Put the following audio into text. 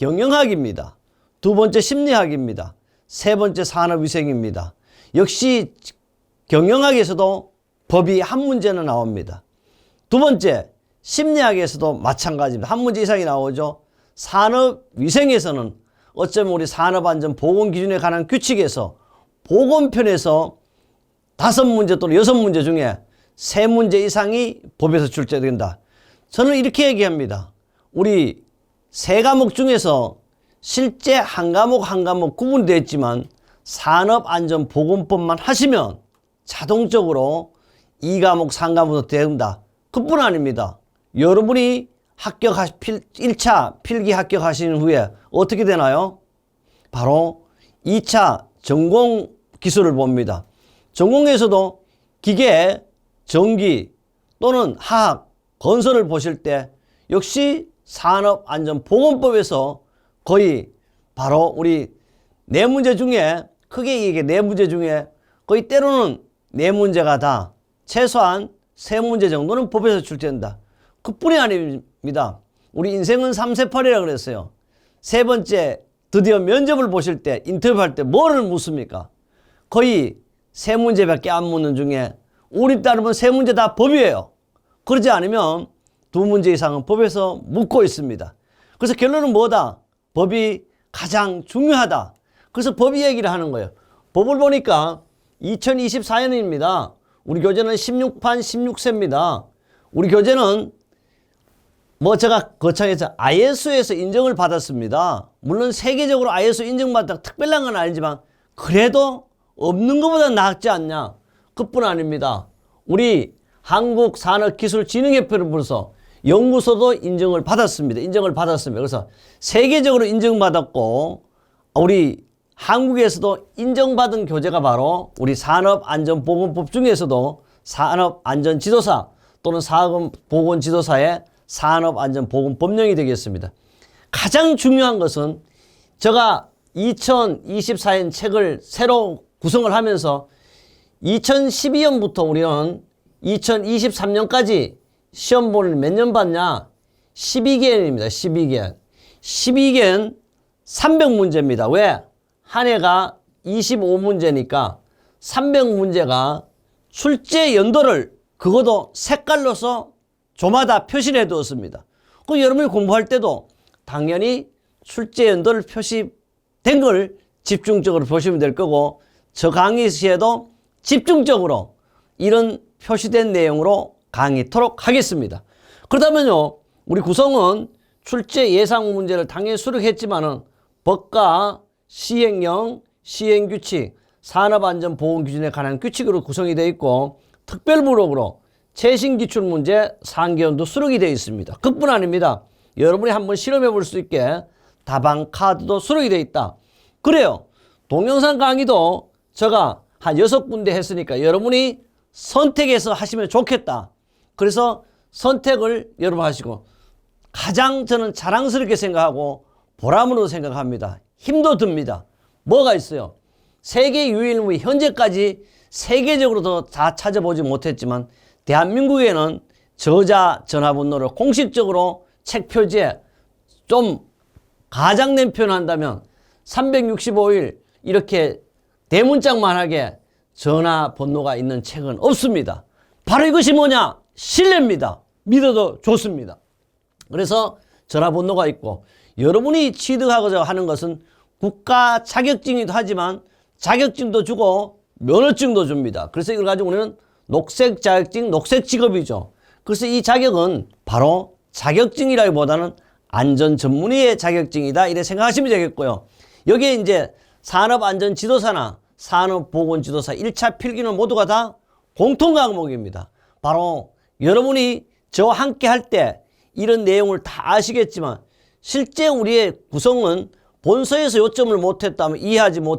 경영학입니다. 두 번째 심리학입니다. 세 번째 산업위생입니다. 역시 경영학에서도 법이 한 문제는 나옵니다. 두 번째 심리학에서도 마찬가지입니다. 한 문제 이상이 나오죠. 산업위생에서는 어쩌면 우리 산업안전보건기준에 관한 규칙에서 보건편에서 다섯 문제 또는 여섯 문제 중에 세 문제 이상이 법에서 출제된다. 저는 이렇게 얘기합니다. 우리 세 과목 중에서 실제 한 과목 한 과목 구분되어 있지만 산업안전보건법만 하시면 자동적으로 이 과목, 삼 과목도 된다. 그뿐 아닙니다. 여러분이 합격하, 필, 1차 필기 합격하시는 후에 어떻게 되나요? 바로 2차 전공 기술을 봅니다. 전공에서도 기계, 전기 또는 화학, 건설을 보실 때 역시 산업안전보건법에서 거의 바로 우리 네 문제 중에 크게 이게 네 문제 중에 거의 때로는 네 문제가 다 최소한 세 문제 정도는 법에서 출제된다. 그뿐이 아닙니다. 우리 인생은 3세팔이라 그랬어요. 세 번째 드디어 면접을 보실 때 인터뷰할 때 뭐를 묻습니까? 거의 세 문제밖에 안 묻는 중에 우리 따르면 세 문제 다 법이에요. 그러지 않으면 두 문제 이상은 법에서 묻고 있습니다. 그래서 결론은 뭐다? 법이 가장 중요하다. 그래서 법이 얘기를 하는 거예요. 법을 보니까 2024년입니다. 우리 교재는 16판 16세입니다. 우리 교재는 뭐 제가 거창해서 ISO에서 인정을 받았습니다. 물론 세계적으로 ISO 인정받다 특별한 건 아니지만 그래도 없는 것보다 낫지 않냐. 그뿐 아닙니다. 우리 한국산업기술진흥협회를 불러서 연구소도 인정을 받았습니다. 인정을 받았습니다. 그래서 세계적으로 인정받았고 우리 한국에서도 인정받은 교재가 바로 우리 산업안전보건법 중에서도 산업안전지도사 또는 사업보건지도사의 산업안전보건법령이 되겠습니다. 가장 중요한 것은 제가 2024년 책을 새로 구성을 하면서 2012년부터 우리는 2023년까지 시험 보는 몇년 받냐? 12개월입니다. 12개월. 12개월 300문제입니다. 왜? 한 해가 25문제니까 300문제가 출제 연도를 그것도 색깔로서 조마다 표시를 해 두었습니다. 그 여러분이 공부할 때도 당연히 출제 연도를 표시된 걸 집중적으로 보시면 될 거고 저 강의 시에도 집중적으로 이런 표시된 내용으로 강의토록 하겠습니다. 그렇다면요, 우리 구성은 출제 예상 문제를 당연히 수록했지만은 법과 시행령, 시행규칙, 산업안전보건기준에 관한 규칙으로 구성이 되어 있고 특별부록으로 최신 기출 문제 상기원도 수록이 되어 있습니다. 그뿐 아닙니다. 여러분이 한번 실험해 볼 수 있게 다방 카드도 수록이 되어 있다. 그래요. 동영상 강의도 제가 한 여섯 군데 했으니까 여러분이 선택해서 하시면 좋겠다. 그래서 선택을 여러분 하시고 가장 저는 자랑스럽게 생각하고 보람으로 생각합니다. 힘도 듭니다. 뭐가 있어요? 세계 유일무이 현재까지 세계적으로도 다 찾아보지 못했지만 대한민국에는 저자 전화번호를 공식적으로 책 표지에 좀 가장된 표현 한다면 365일 이렇게 대문짝만하게 전화번호가 있는 책은 없습니다. 바로 이것이 뭐냐? 신뢰입니다. 믿어도 좋습니다. 그래서 전화번호가 있고 여러분이 취득하고자 하는 것은 국가 자격증이기도 하지만 자격증도 주고 면허증도 줍니다. 그래서 이걸 가지고 우리는 녹색 자격증, 녹색 직업이죠. 그래서 이 자격은 바로 자격증이라기보다는 안전 전문의의 자격증이다. 이래 생각하시면 되겠고요. 여기에 이제 산업안전지도사나 산업보건지도사 1차 필기는 모두가 다 공통 과목입니다. 바로 여러분이 저와 함께 할 때 이런 내용을 다 아시겠지만 실제 우리의 구성은 본서에서 요점을 못했다면 이해하지 못했